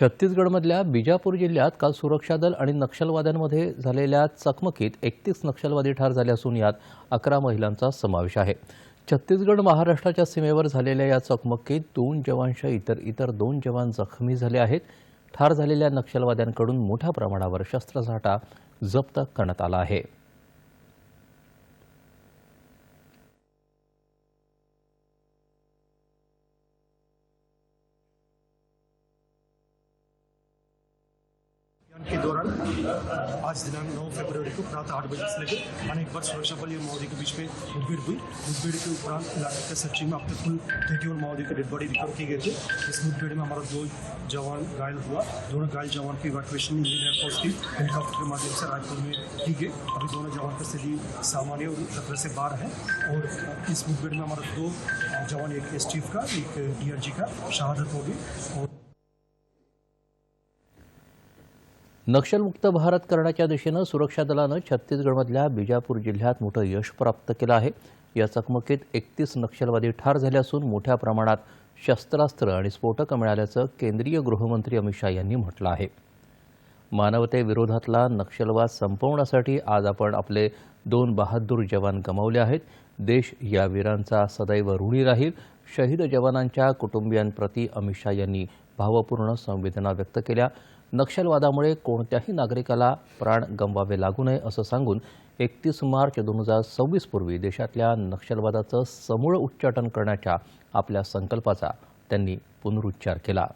छत्तीसगडमधल्या बिजापूर जिल्ह्यात काल सुरक्षा दल आणि नक्षलवाद्यांमध्ये झालेल्या चकमकीत एकतीस नक्षलवादी ठार झाले असून यात अकरा महिलांचा समावेश आहे. छत्तीसगड महाराष्ट्राच्या सीमेवर झालेल्या या चकमकीत दोन जवानशा इतर इतर दोन जवान जखमी झाले आहेत. ठार झालेल्या नक्षलवाद्यांकडून मोठ्या प्रमाणावर शस्त्रसाठा जप्त करण्यात आला आहे. के दौरान आज दिनांक नौ फरवरी को प्रातः आठ बजे से लेकर अनेक बार सुरक्षा बल और माओवादी के बीच में मुठभेड़ हुई। मुठभेड़ के उपरांत इलाके के सर्चिंग में अब तक कुल थर्टी वन माओवादी के डेड बॉडी रिकवर किए गए थे। इस मुठभेड़ में हमारा दो जवान घायल हुआ। दोनों घायल जवान की इवैक्यूएशन इंडियन एयरफोर्स की हेलीकॉप्टर के माध्यम से रायपुर में की गई। अभी दोनों जवान की स्थिति सामान्य और खतरे से बाहर है और इस मुठभेड़ में हमारा दो जवान, एक एस का, एक डीआरजी का शहादत हो गई और नक्षलमुक्त भारत करण्याच्या दिशेनं सुरक्षा दलानं छत्तीसगडमधल्या बिजापूर जिल्ह्यात मोठं यश प्राप्त केलं आहे. या चकमकीत एकतीस नक्षलवादी ठार झाले असून मोठ्या प्रमाणात शस्त्रास्त्र आणि स्फोटकं मिळाल्याचं केंद्रीय गृहमंत्री अमित शाह यांनी म्हटलं आहे. मानवतेविरोधातला नक्षलवाद संपवण्यासाठी आज आपण आपले दोन बहादूर जवान गमावले आहेत. देश या वीरांचा सदैव ऋणी राहील. शहीद जवानांच्या कुटुंबियांप्रती अमित शाह यांनी भावपूर्ण संवेदना व्यक्त केल्या. नक्षलवादामुळे कोणत्याही नागरिकाला प्राण गमवावे लागू नये असं सांगून एकतीस मार्च दोन हजार सव्वीस पूर्वी देशातल्या नक्षलवादाचं समूळ उच्चाटन करण्याच्या आपल्या संकल्पाचा त्यांनी पुनरुच्चार केला.